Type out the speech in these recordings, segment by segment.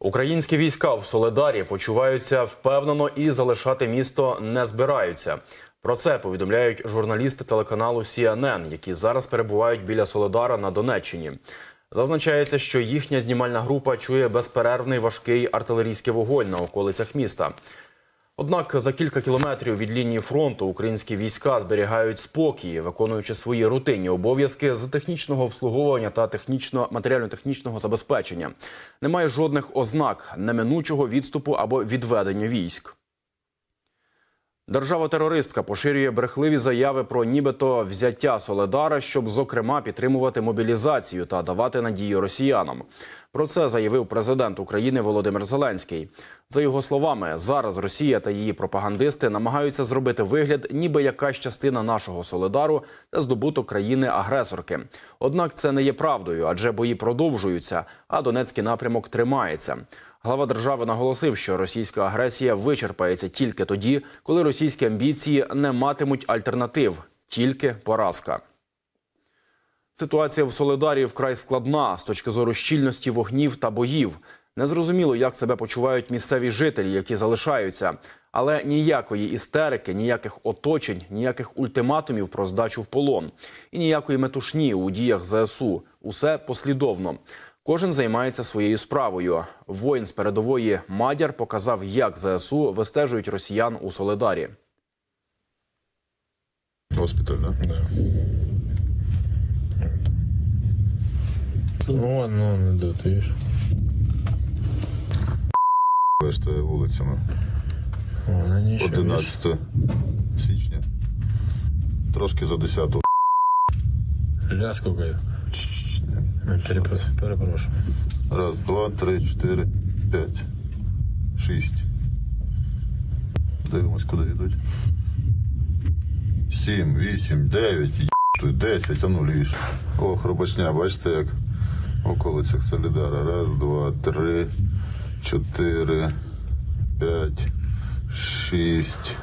Українські війська в Соледарі почуваються впевнено і залишати місто не збираються. Про це повідомляють журналісти телеканалу CNN, які зараз перебувають біля Соледара на Донеччині. Зазначається, що їхня знімальна група чує безперервний важкий артилерійський вогонь на околицях міста. Однак за кілька кілометрів від лінії фронту українські війська зберігають спокій, виконуючи свої рутинні обов'язки з технічного обслуговування та технічно матеріально-технічного забезпечення. Немає жодних ознак неминучого відступу або відведення військ. Держава-терористка поширює брехливі заяви про нібито взяття Соледара, щоб зокрема підтримувати мобілізацію та давати надію росіянам. Про це заявив президент України Володимир Зеленський. За його словами, зараз Росія та її пропагандисти намагаються зробити вигляд, ніби якась частина нашого Соледару та здобуток країни-агресорки. Однак це не є правдою, адже бої продовжуються, а Донецький напрямок тримається. Глава держави наголосив, що російська агресія вичерпається тільки тоді, коли російські амбіції не матимуть альтернатив, тільки поразка. Ситуація в Соледарі вкрай складна з точки зору щільності вогнів та боїв. Незрозуміло, як себе почувають місцеві жителі, які залишаються. Але ніякої істерики, ніяких оточень, ніяких ультиматумів про здачу в полон і ніякої метушні у діях ЗСУ. Усе послідовно. Кожен займається своєю справою. Воїн з передової Мадяр показав, як ЗСУ вистежують росіян у Соледарі. Госпіталь, да? Да. О, ну он идут, видишь? Веште вулицями. Вон они еще, 11 січня. Трошки за 10 Ля сколько? Перепрошую. Раз, два, три, чотири, п'ять, шість. Дивимось, куди йдуть. Сім, вісім, дев'ять, десять, а ну лівіше. О, хробачня, бачите, як в околицях Солідара. Раз, два, три, чотири, п'ять, шість,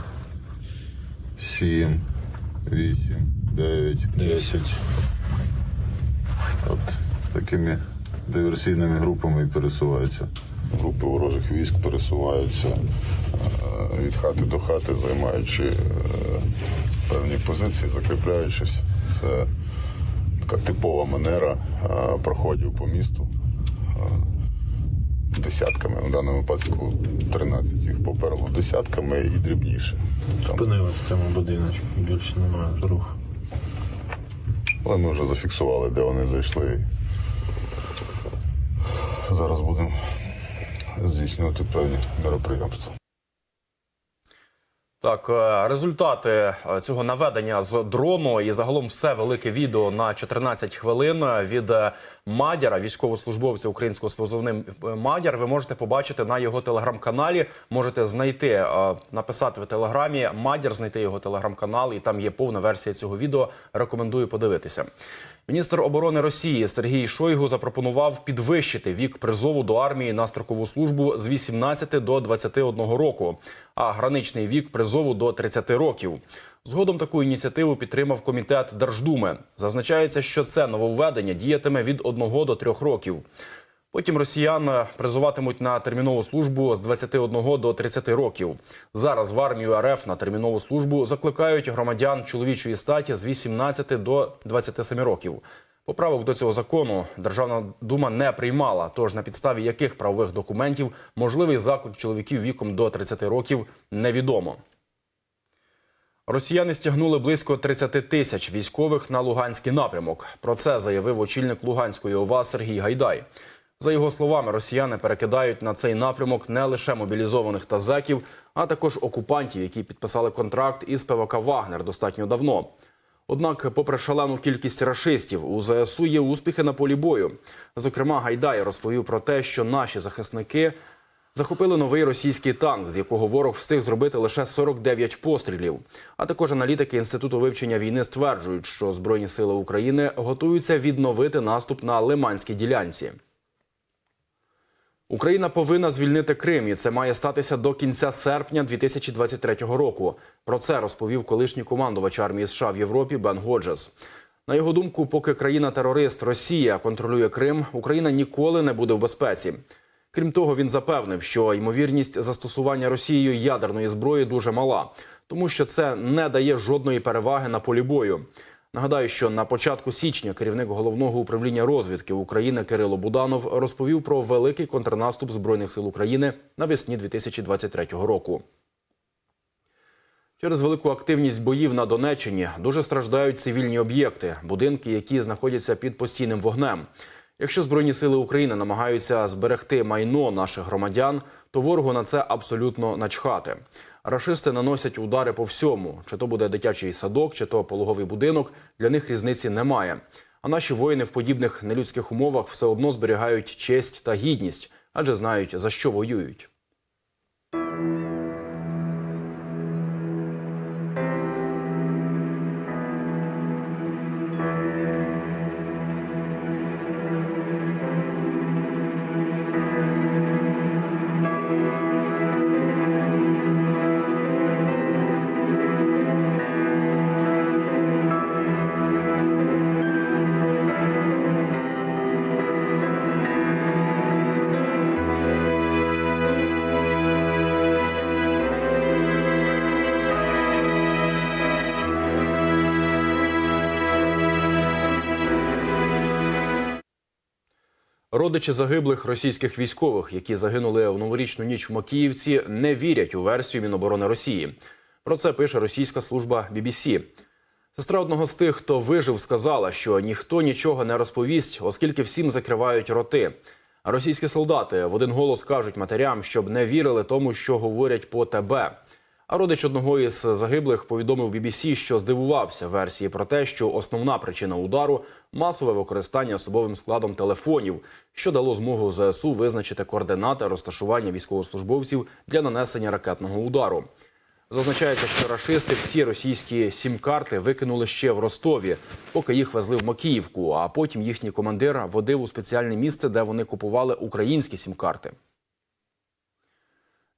сім, вісім, дев'ять, десять. От такими диверсійними групами і пересуваються. Групи ворожих військ пересуваються е, від хати до хати, займаючи е, певні позиції, закріпляючись. Це така типова манера е, проходів по місту. Десятками, в даному випадку 13 їх поперло десятками і дрібніше. Там в цьому будиночку. Більше немає руху. Але ми вже зафіксували, де вони зайшли. Зараз будемо здійснювати певні мероприємства. Так, е, результати е, цього наведення з дрону і загалом все велике відео на 14 хвилин від е, Мадяра, військовослужбовця українського з позивним е, Мадяр. Ви можете побачити на його телеграм-каналі. Можете знайти, е, написати в телеграмі Мадяр, знайти його телеграм-канал, і там є повна версія цього відео. Рекомендую подивитися. Міністр оборони Росії Сергій Шойгу запропонував підвищити вік призову до армії на строкову службу з 18 до 21 року, а граничний вік призову до 30 років. Згодом таку ініціативу підтримав комітет Держдуми. Зазначається, що це нововведення діятиме від 1 до 3 років. Потім росіян призиватимуть на термінову службу з 21 до 30 років. Зараз в армію РФ на термінову службу закликають громадян чоловічої статі з 18 до 27 років. Поправок до цього закону Державна дума не приймала. Тож на підставі яких правових документів можливий заклик чоловіків віком до 30 років невідомо. Росіяни стягнули близько 30 тисяч військових на Луганський напрямок. Про це заявив очільник Луганської ОВА Сергій Гайдай. За його словами, росіяни перекидають на цей напрямок не лише мобілізованих та зеків, а також окупантів, які підписали контракт із ПВК Вагнер достатньо давно. Однак, попри шалену кількість рашистів, у ЗСУ є успіхи на полі бою. Зокрема, Гайдай розповів про те, що наші захисники захопили новий російський танк, з якого ворог встиг зробити лише 49 пострілів. А також аналітики інституту вивчення війни стверджують, що збройні сили України готуються відновити наступ на Лиманській ділянці. Україна повинна звільнити Крим, і це має статися до кінця серпня 2023 року. Про це розповів колишній командувач армії США в Європі Бен Годжес. На його думку, поки країна-терорист Росія контролює Крим, Україна ніколи не буде в безпеці. Крім того, він запевнив, що ймовірність застосування Росією ядерної зброї дуже мала, тому що це не дає жодної переваги на полі бою. Нагадаю, що на початку січня керівник головного управління розвідки України Кирило Буданов розповів про великий контрнаступ збройних сил України навесні 2023 року. Через велику активність боїв на Донеччині дуже страждають цивільні об'єкти, будинки, які знаходяться під постійним вогнем. Якщо Збройні сили України намагаються зберегти майно наших громадян, то ворогу на це абсолютно начхати. Рашисти наносять удари по всьому: чи то буде дитячий садок, чи то пологовий будинок. Для них різниці немає. А наші воїни в подібних нелюдських умовах все одно зберігають честь та гідність, адже знають за що воюють. Родичі загиблих російських військових, які загинули в новорічну ніч в Макіївці, не вірять у версію Міноборони Росії. Про це пише російська служба BBC. Сестра одного з тих, хто вижив, сказала, що ніхто нічого не розповість, оскільки всім закривають роти. Російські солдати в один голос кажуть матерям, щоб не вірили тому, що говорять по ТБ. А родич одного із загиблих повідомив BBC, що здивувався версії про те, що основна причина удару масове використання особовим складом телефонів, що дало змогу ЗСУ визначити координати розташування військовослужбовців для нанесення ракетного удару. Зазначається, що рашисти всі російські сім-карти викинули ще в Ростові, поки їх везли в Макіївку. А потім їхній командир водив у спеціальне місце, де вони купували українські сім-карти.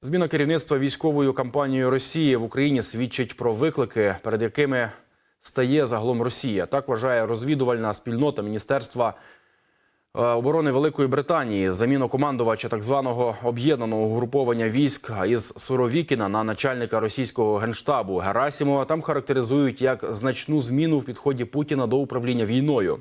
Зміна керівництва військовою кампанією Росії в Україні свідчить про виклики, перед якими стає загалом Росія. Так вважає розвідувальна спільнота Міністерства е, оборони Великої Британії. Заміну командувача так званого об'єднаного угруповання військ із Суровікіна на начальника російського генштабу Герасімова там характеризують як значну зміну в підході Путіна до управління війною.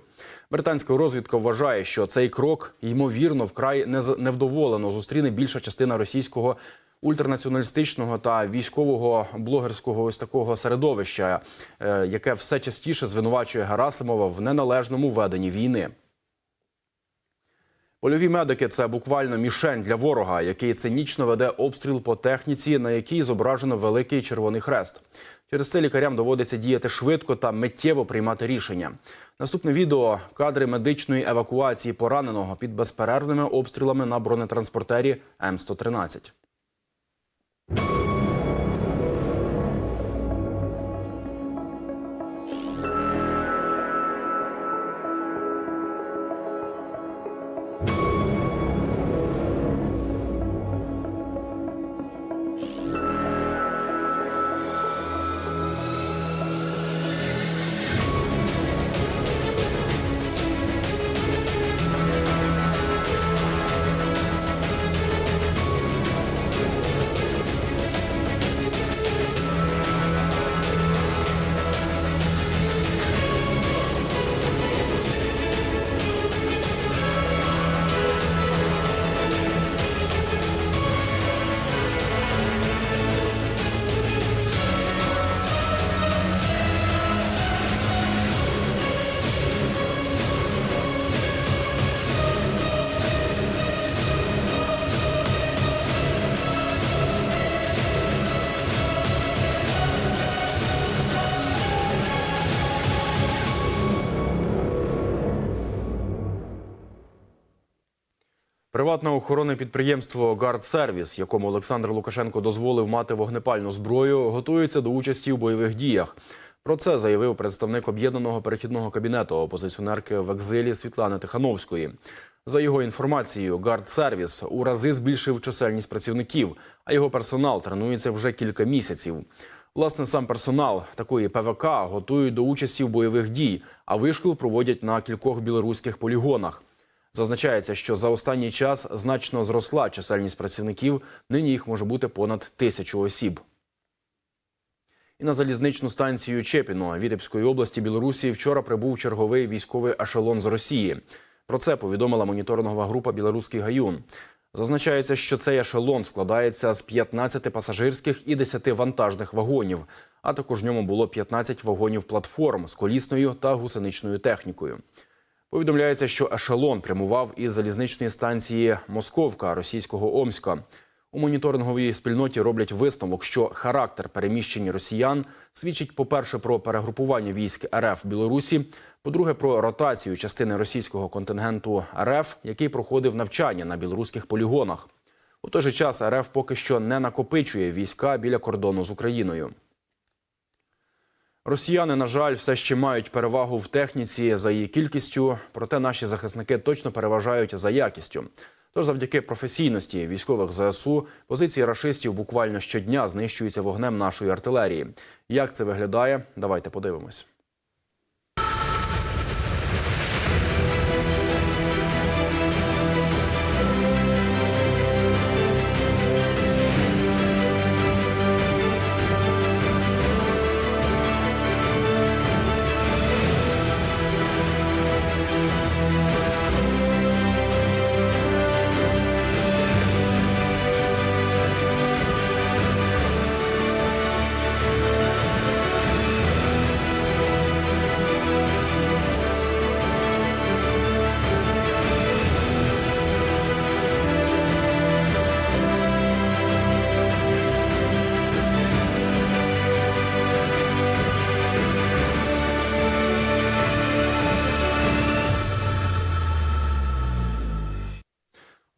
Британська розвідка вважає, що цей крок ймовірно вкрай невдоволено зустріне більша частина російського ультранаціоналістичного та військового блогерського ось такого середовища, е, яке все частіше звинувачує Герасимова в неналежному веденні війни. Польові медики це буквально мішень для ворога, який цинічно веде обстріл по техніці, на якій зображено великий червоний хрест. Через це лікарям доводиться діяти швидко та миттєво приймати рішення. Наступне відео кадри медичної евакуації пораненого під безперервними обстрілами на бронетранспортері М113. Приватне охоронне підприємство «Гардсервіс», якому Олександр Лукашенко дозволив мати вогнепальну зброю, готується до участі у бойових діях. Про це заявив представник об'єднаного перехідного кабінету опозиціонерки в екзилі Світлани Тихановської. За його інформацією, «Гардсервіс» у рази збільшив чисельність працівників, а його персонал тренується вже кілька місяців. Власне, сам персонал такої ПВК готують до участі в бойових дій, а вишкіл проводять на кількох білоруських полігонах. Зазначається, що за останній час значно зросла чисельність працівників. Нині їх може бути понад тисячу осіб. І на залізничну станцію Чепіно Вітебської області Білорусі вчора прибув черговий військовий ешелон з Росії. Про це повідомила моніторингова група Білоруський гаюн. Зазначається, що цей ешелон складається з 15 пасажирських і 10 вантажних вагонів. А також в ньому було 15 вагонів платформ з колісною та гусеничною технікою. Повідомляється, що ешелон прямував із залізничної станції Московка російського Омська. У моніторинговій спільноті роблять висновок, що характер переміщень росіян свідчить, по-перше, про перегрупування військ РФ в Білорусі, по-друге, про ротацію частини російського контингенту РФ, який проходив навчання на білоруських полігонах. У той же час РФ поки що не накопичує війська біля кордону з Україною. Росіяни, на жаль, все ще мають перевагу в техніці за її кількістю, проте наші захисники точно переважають за якістю. Тож, завдяки професійності військових ЗСУ, позиції рашистів буквально щодня знищуються вогнем нашої артилерії. Як це виглядає? Давайте подивимось.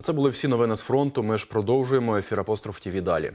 Це були всі новини з фронту. Ми ж продовжуємо ефір апостроф ТІВІ далі.